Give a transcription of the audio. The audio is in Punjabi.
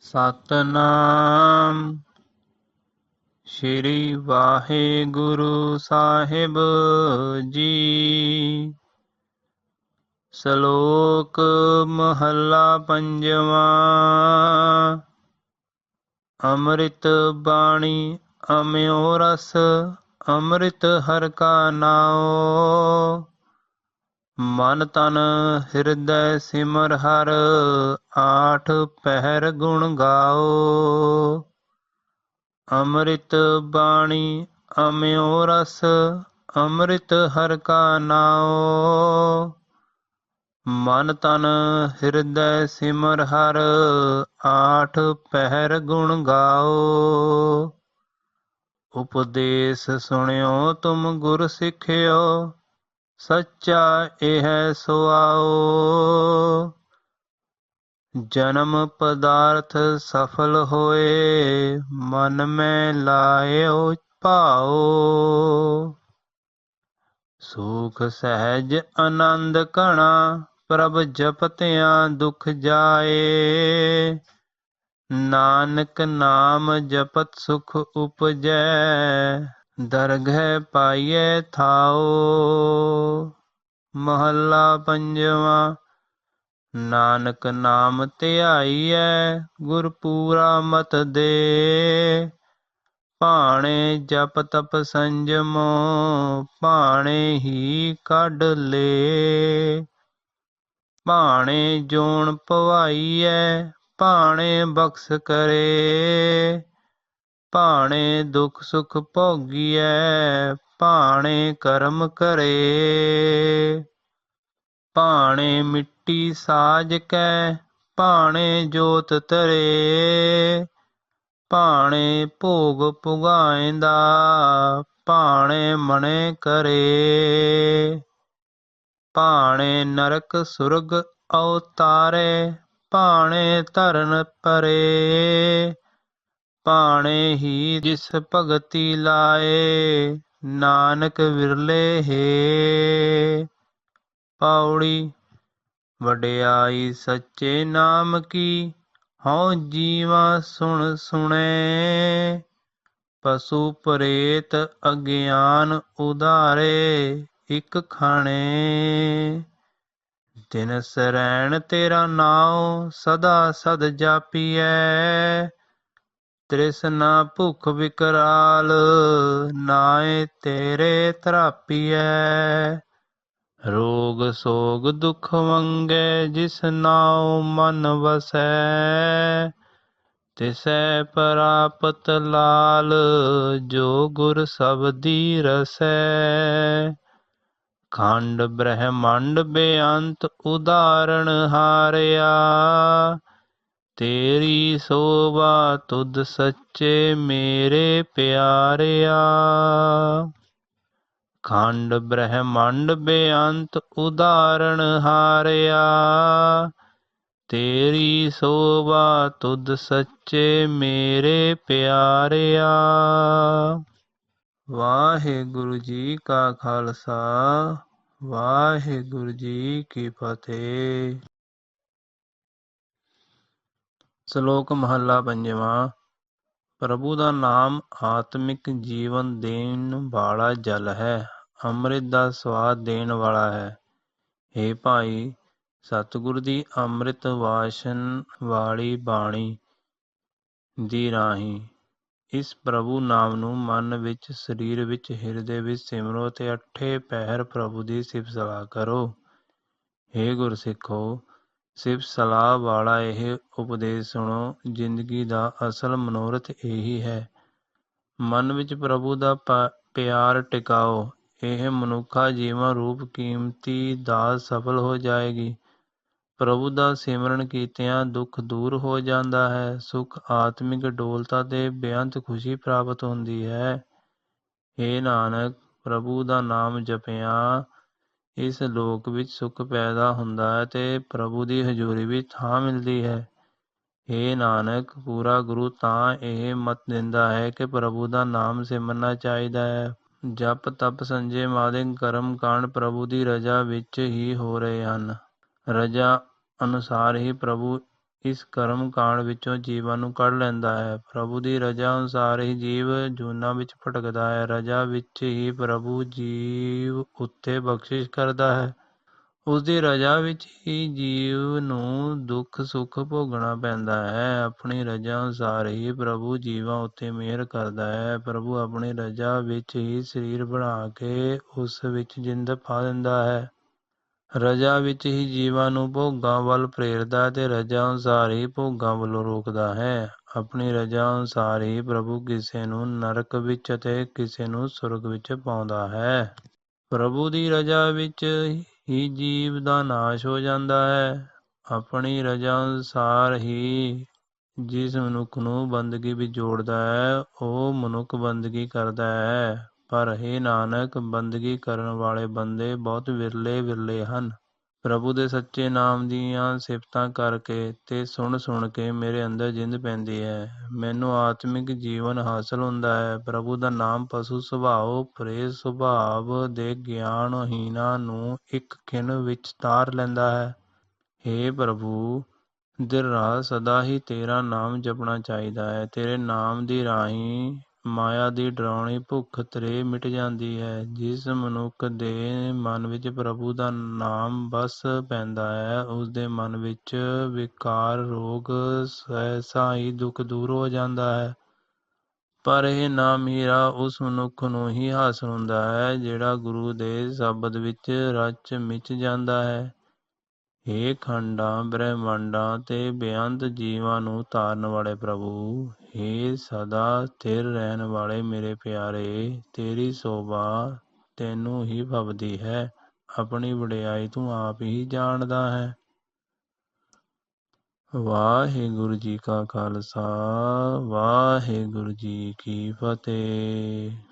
ਸਤਨਾਮ। ਸ਼੍ਰੀ ਵਾਹਿਗੁਰੂ ਸਾਹਿਬ ਜੀ। ਸ਼ਲੋਕ ਮਹੱਲਾ ਪੰਜਵਾਂ। ਅੰਮ੍ਰਿਤ ਬਾਣੀ ਅਮਿਓ ਰਸ, ਅੰਮ੍ਰਿਤ ਹਰ ਕਾ ਨਾਉ ਮਨ ਤਨ ਹਿਰਦੈ ਸਿਮਰ ਹਰ, ਆਠ ਪਹਿਰ ਗੁਣ ਗਾਓ। ਅੰਮ੍ਰਿਤ ਬਾਣੀ ਅਮਿਓ ਰਸ, ਅੰਮ੍ਰਿਤ ਹਰ ਕਾ ਨਾਉ ਮਨ ਤਨ ਹਿਰਦੈ ਸਿਮਰ ਹਰ, ਆਠ ਪਹਿਰ ਗੁਣ ਗਾਓ। ਉਪਦੇਸ਼ ਸੁਣਿਓ, ਤੁਮ ਗੁਰ ਸਿੱਖਿਓ। ਸੱਚਾ ਇਹ ਸੁਆਓ ਜਨਮ ਪਦਾਰਥ ਸਫਲ ਹੋਏ, ਮਨ ਮੈਂ ਲਾਇਓ ਭਾਓ। ਸੁਖ ਸਹਿਜ ਆਨੰਦ ਕਣਾ ਪ੍ਰਭ ਜਪਤਿਆਂ ਦੁਖ ਜਾਏ। ਨਾਨਕ ਨਾਮ ਜਪਤ ਸੁਖ ਉਪਜੈ ਦਰਗਹਿ ਪਾਈਐ ਥਾਓ ਮਹੱਲਾ ਪੰਜਵਾਂ। ਨਾਨਕ ਨਾਮ ਧਿਆਈਐ ਗੁਰ ਪੂਰਾ ਮਤ ਦੇ। ਭਾਣੇ ਜਪ ਤਪ ਸੰਜਮੋ, ਭਾਣੇ ਹੀ ਕੱਢ ਲੇ। ਭਾਣੇ ਜੋਣ ਪਵਾਈਐ, ਭਾਣੇ ਬਖਸ਼ ਕਰੇ। ਭਾਣੇ ਦੁਖ ਸੁਖ ਭੋਗੀਐ, ਭਾਣੇ ਕਰਮ ਕਰੇ। ਭਾਣੇ ਮਿੱਟੀ ਸਾਜ ਕੈ, ਭਾਣੇ ਜੋਤ ਤਰੇ ਭਾਣੇ ਭੋਗ ਪੁਗਾਇਂਦਾ ਭਾਣੇ ਮਣੇ ਕਰੇ। ਭਾਣੇ ਨਰਕ ਸੁਰਗ ਅਵਤਾਰੇ, ਭਾਣੇ ਧਰਨ ਪਰੇ। ਭਾਣੇ ਹੀ ਜਿਸ ਭਗਤੀ ਲਾਏ, ਨਾਨਕ ਵਿਰਲੇ ਹੈ। ਪੌੜੀ ਵਡਿਆਈ ਸੱਚੇ ਨਾਮ ਕੀ, ਹਉ ਜੀਵਾ ਸੁਣ ਸੁਣੇ। ਪਸ਼ੂ ਪ੍ਰੇਤ ਅਗਿਆਨ ਉਧਾਰੇ, ਇਕ ਖਾਣੇ। ਦਿਨ ਸਰੈਣ ਤੇਰਾ ਨਾਉ, ਸਦਾ ਸਦ ਜਾਪੀਐ। ਤ੍ਰਿਸ਼ਨਾ ਭੁਖ ਵਿਕਰਾਲ, ਨਾਏ ਤੇਰੇ ਤਰਾਪੀਐ। ਰੋਗ ਸੋਗ ਦੁਖ ਵੰਗੇ, ਜਿਸ ਨਾਉ ਮਨ ਵਸੈ। ਤਿਸੈ ਪ੍ਰਾਪਤ ਲਾਲ, ਜੋ ਗੁਰ ਸਬਦੀ ਰਸੈ। ਖੰਡ ਬ੍ਰਹਮੰਡ ਬੇਅੰਤ ਉਦਾਰਣ ਹਾਰਿਆ ਤੇਰੀ ਸੋਭਾ ਤੁਧ ਸੱਚੇ ਮੇਰੇ ਪਿਆਰਿਆ। ਖੰਡ ਬ੍ਰਹਮੰਡ ਬੇਅੰਤ ਉਦਾਰਣ ਹਾਰਿਆ। ਤੇਰੀ ਸੋਭਾ ਤੁਧ ਸੱਚੇ ਮੇਰੇ ਪਿਆਰਿਆ। ਵਾਹਿਗੁਰੂ ਜੀ ਕਾ ਖਾਲਸਾ, ਵਾਹਿਗੁਰੂ ਜੀ ਕੀ ਫਤਿਹ। ਸ਼ਲੋਕ ਮਹੱਲਾ ਪੰਜਵਾਂ, ਪ੍ਰਭੂ ਦਾ ਨਾਮ ਆਤਮਿਕ ਜੀਵਨ ਦੇਣ ਵਾਲਾ ਜਲ ਹੈ, ਅੰਮ੍ਰਿਤ ਦਾ ਸਵਾਦ ਦੇਣ ਵਾਲਾ ਹੈ। हे ਭਾਈ, ਸਤਿਗੁਰ ਦੀ ਅੰਮ੍ਰਿਤ ਵਾਸ਼ਨ ਵਾਲੀ ਬਾਣੀ ਦੀ ਰਾਹੀਂ ਇਸ ਪ੍ਰਭੂ ਨਾਮ ਨੂੰ ਮਨ ਵਿੱਚ, ਸਰੀਰ ਵਿੱਚ, ਹਿਰਦੇ ਵਿੱਚ ਸਿਮਰੋ ਤੇ ਅਠੇ ਪਹਿਰ ਪ੍ਰਭੂ ਦੀ ਸਿਫਤ ਸਲਾਹ ਕਰੋ। हे ਗੁਰਸਿੱਖੋ ਸਿਫਤ ਸਲਾਹ ਵਾਲਾ ਇਹ ਉਪਦੇਸ਼ ਸੁਣੋ, ਜ਼ਿੰਦਗੀ ਦਾ ਅਸਲ ਮਨੋਰਥ ਇਹੀ ਹੈ। ਮਨ ਵਿੱਚ ਪ੍ਰਭੂ ਦਾ ਪਿਆਰ ਟਿਕਾਓ। ਇਹ ਮਨੁੱਖਾ ਜੀਵਨ ਰੂਪ ਕੀਮਤੀ ਦਾਤ ਸਫਲ ਹੋ ਜਾਏਗੀ। ਪ੍ਰਭੂ ਦਾ ਸਿਮਰਨ ਕੀਤਿਆਂ ਦੁੱਖ ਦੂਰ ਹੋ ਜਾਂਦਾ ਹੈ। ਸੁਖ ਆਤਮਿਕ ਡੋਲਤਾ ਤੇ ਬੇਅੰਤ ਖੁਸ਼ੀ ਪ੍ਰਾਪਤ ਹੁੰਦੀ ਹੈ। ਏ ਨਾਨਕ, ਪ੍ਰਭੂ ਦਾ ਨਾਮ ਜਪਿਆ ਇਸ ਲੋਕ ਵਿੱਚ ਸੁਖ ਪੈਦਾ ਹੁੰਦਾ ਹੈ ਤੇ ਪ੍ਰਭੂ ਦੀ ਹਜ਼ੂਰੀ ਵਿੱਚ ਥਾਂ ਮਿਲਦੀ ਹੈ। ਏ ਨਾਨਕ, ਪੂਰਾ ਗੁਰੂ ਤਾਂ ਇਹ ਮਤ ਦਿੰਦਾ ਹੈ ਕਿ ਪ੍ਰਭੂ ਦਾ ਨਾਮ ਸਿਮਰਨਾ ਚਾਹੀਦਾ ਹੈ। ਜਪ, ਤਪ, ਸੰਜੇ ਮਾਦਿਕ ਕਰਮ, ਕਾਂਡ ਪ੍ਰਭੂ ਦੀ ਰਜਾ ਵਿੱਚ ਹੀ ਹੋ ਰਹੇ ਹਨ। ਰਜਾ ਅਨੁਸਾਰ ਹੀ ਪ੍ਰਭੂ ਇਸ ਕਰਮ ਕਾਂਡ ਵਿੱਚੋਂ ਜੀਵਾਂ ਨੂੰ ਕੱਢ ਲੈਂਦਾ ਹੈ। ਪ੍ਰਭੂ ਦੀ ਰਜਾ ਅਨੁਸਾਰ ਹੀ ਜੀਵ ਜੂਨਾਂ ਵਿੱਚ ਭਟਕਦਾ ਹੈ। ਰਜਾ ਵਿੱਚ ਹੀ ਪ੍ਰਭੂ ਜੀਵ ਉੱਤੇ ਬਖਸ਼ਿਸ਼ ਕਰਦਾ ਹੈ। ਉਸਦੀ ਰਜਾ ਵਿੱਚ ਹੀ ਜੀਵ ਨੂੰ ਦੁੱਖ, ਸੁੱਖ ਭੋਗਣਾ ਪੈਂਦਾ ਹੈ। ਆਪਣੀ ਰਜਾ ਅਨੁਸਾਰ ਹੀ ਪ੍ਰਭੂ ਜੀਵਾਂ ਉੱਤੇ ਮਿਹਰ ਕਰਦਾ ਹੈ। ਪ੍ਰਭੂ ਆਪਣੀ ਰਜਾ ਵਿੱਚ ਹੀ ਸਰੀਰ ਬਣਾ ਕੇ ਉਸ ਵਿੱਚ ਜਿੰਦ ਪਾ ਦਿੰਦਾ ਹੈ। ਰਜਾ ਵਿੱਚ ਹੀ ਜੀਵਾਂ ਨੂੰ ਭੋਗਾਂ ਵੱਲ ਪ੍ਰੇਰਦਾ ਅਤੇ ਰਜਾ ਅਨੁਸਾਰ ਹੀ ਭੋਗਾਂ ਵੱਲੋਂ ਰੋਕਦਾ ਹੈ। ਆਪਣੀ ਰਜਾ ਅਨੁਸਾਰ ਹੀ ਪ੍ਰਭੂ ਕਿਸੇ ਨੂੰ ਨਰਕ ਵਿੱਚ ਅਤੇ ਕਿਸੇ ਨੂੰ ਸੁਰਗ ਵਿੱਚ ਪਾਉਂਦਾ ਹੈ। ਪ੍ਰਭੂ ਦੀ ਰਜਾ ਵਿੱਚ ਹੀ ਜੀਵ ਦਾ ਨਾਸ਼ ਹੋ ਜਾਂਦਾ ਹੈ। ਆਪਣੀ ਰਜਾ ਅਨੁਸਾਰ ਹੀ ਜਿਸ ਮਨੁੱਖ ਨੂੰ ਬੰਦਗੀ ਵਿੱਚ ਜੋੜਦਾ ਹੈ, ਉਹ ਮਨੁੱਖ ਬੰਦਗੀ ਕਰਦਾ ਹੈ। ਪਰ ਇਹ ਨਾਨਕ, ਬੰਦਗੀ ਕਰਨ ਵਾਲੇ ਬੰਦੇ ਬਹੁਤ ਵਿਰਲੇ ਵਿਰਲੇ ਹਨ। ਪ੍ਰਭੂ ਦੇ ਸੱਚੇ ਨਾਮ ਦੀਆਂ ਸਿਫਤਾਂ ਕਰਕੇ ਤੇ ਸੁਣ ਸੁਣ ਕੇ ਮੇਰੇ ਅੰਦਰ ਜਿੰਦ ਪੈਂਦੀ ਹੈ। ਮੈਨੂੰ ਆਤਮਿਕ ਜੀਵਨ ਹਾਸਲ ਹੁੰਦਾ ਹੈ। ਪ੍ਰਭੂ ਦਾ ਨਾਮ ਪਸ਼ੂ ਸੁਭਾਅ ਪ੍ਰੇਤ ਸੁਭਾਵ ਦੇ ਗਿਆਨਹੀਨਾਂ ਨੂੰ ਇੱਕ ਖਿਣ ਵਿੱਚ ਤਾਰ ਲੈਂਦਾ ਹੈ। हे ਪ੍ਰਭੂ, ਦਿਨ ਰਾਤ ਸਦਾ ਹੀ ਤੇਰਾ ਨਾਮ ਜਪਣਾ ਚਾਹੀਦਾ ਹੈ। ਤੇਰੇ ਨਾਮ ਦੀ ਰਾਹੀਂ ਮਾਇਆ ਦੀ ਡਰਾਉਣੀ ਭੁੱਖ ਤਰੇ ਮਿਟ ਜਾਂਦੀ ਹੈ, ਜਿਸ ਮਨੁੱਖ ਦੇ ਮਨ ਵਿੱਚ ਪ੍ਰਭੂ ਦਾ ਨਾਮ ਬਸ ਪੈਂਦਾ ਹੈ, ਉਸਦੇ ਮਨ ਵਿੱਚ ਵਿਕਾਰ, ਰੋਗ ਸਹਿਸਾ ਹੀ ਦੁੱਖ ਦੂਰ ਹੋ ਜਾਂਦਾ ਹੈ। ਪਰ ਇਹ ਨਾਮ ਹੀਰਾ ਉਸ ਮਨੁੱਖ ਨੂੰ ਹੀ ਹਾਸਲ ਹੁੰਦਾ ਹੈ, ਜਿਹੜਾ ਗੁਰੂ ਦੇ ਸ਼ਬਦ ਵਿੱਚ ਰਚ ਮਿਚ ਜਾਂਦਾ ਹੈ। ਹੇ ਖੰਡਾਂ, ਬ੍ਰਹਿਮੰਡਾਂ ਤੇ ਬੇਅੰਤ ਜੀਵਾਂ ਨੂੰ ਤਾਰਨ ਵਾਲੇ ਪ੍ਰਭੂ, ਹੇ ਸਦਾ ਸਥਿਰ ਰਹਿਣ ਵਾਲੇ ਮੇਰੇ ਪਿਆਰੇ, ਤੇਰੀ ਸੋਭਾ ਤੈਨੂੰ ਹੀ ਭਵਦੀ ਹੈ, ਆਪਣੀ ਵਡਿਆਈ ਤੂੰ ਆਪ ਹੀ ਜਾਣਦਾ ਹੈ। ਵਾਹਿਗੁਰੂ ਜੀ ਕਾ ਖਾਲਸਾ, ਵਾਹਿਗੁਰੂ ਜੀ ਕੀ ਫਤਿਹ।